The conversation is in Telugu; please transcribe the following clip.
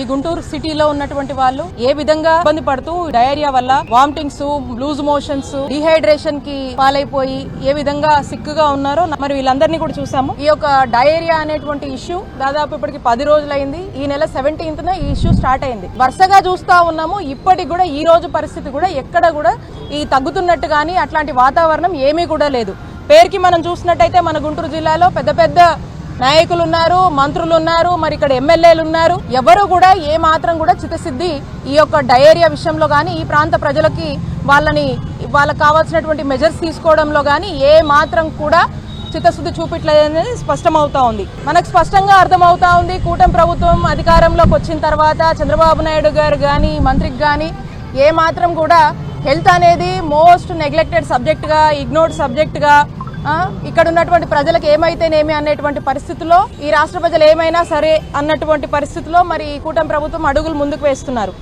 ఈ గుంటూరు సిటీలో ఉన్నటువంటి వాళ్ళు ఏ విధంగా ఇబ్బంది పడుతూ డయేరియా వల్ల వామిటింగ్స్ లూజ్ మోషన్స్ డిహైడ్రేషన్కి పాలైపోయి ఏ విధంగా సిక్కుగా ఉన్నారో మరి వీళ్ళందరినీ కూడా చూసాము. ఈ యొక్క డయేరియా అనేటువంటి ఇష్యూ దాదాపు ఇప్పటికి పది రోజులైంది. ఈ నెల సెవెంటీన్త్ ఈ ఇష్యూ స్టార్ట్ అయింది. వరుసగా చూస్తా ఉన్నాము. ఇప్పటికి కూడా ఈ రోజు పరిస్థితి కూడా ఎక్కడ కూడా ఈ తగ్గుతున్నట్టు కానీ అట్లాంటి వాతావరణం ఏమీ కూడా లేదు. పేరుకి మనం చూసినట్టయితే మన గుంటూరు జిల్లాలో పెద్ద పెద్ద నాయకులు ఉన్నారు మంత్రులు ఉన్నారు మరి ఇక్కడ ఎమ్మెల్యేలు ఉన్నారు ఎవరు కూడా ఏ మాత్రం కూడా చిత్తశుద్ధి ఈ యొక్క డయేరియా విషయంలో కానీ ఈ ప్రాంత ప్రజలకి వాళ్ళని వాళ్ళకి కావాల్సినటువంటి మెజర్స్ తీసుకోవడంలో కానీ ఏ మాత్రం కూడా చిత్తశుద్ధి చూపించలేదనేది స్పష్టమవుతా ఉంది. మనకు స్పష్టంగా అర్థమవుతా ఉంది కూటమి ప్రభుత్వం అధికారంలోకి వచ్చిన తర్వాత చంద్రబాబు నాయుడు గారు కానీ మంత్రికి కానీ ఏ మాత్రం కూడా హెల్త్ అనేది మోస్ట్ నెగ్లెక్టెడ్ సబ్జెక్ట్గా ఇగ్నోర్డ్ సబ్జెక్ట్గా ఇక్కడ ఉన్నటువంటి ప్రజలకు ఏమైతేనేమి అనేటువంటి పరిస్థితిలో ఈ రాష్ట్ర ప్రజలు ఏమైనా సరే అన్నటువంటి పరిస్థితిలో మరి ఈ కూటమి ప్రభుత్వం అడుగులు ముందుకు వేస్తున్నారు.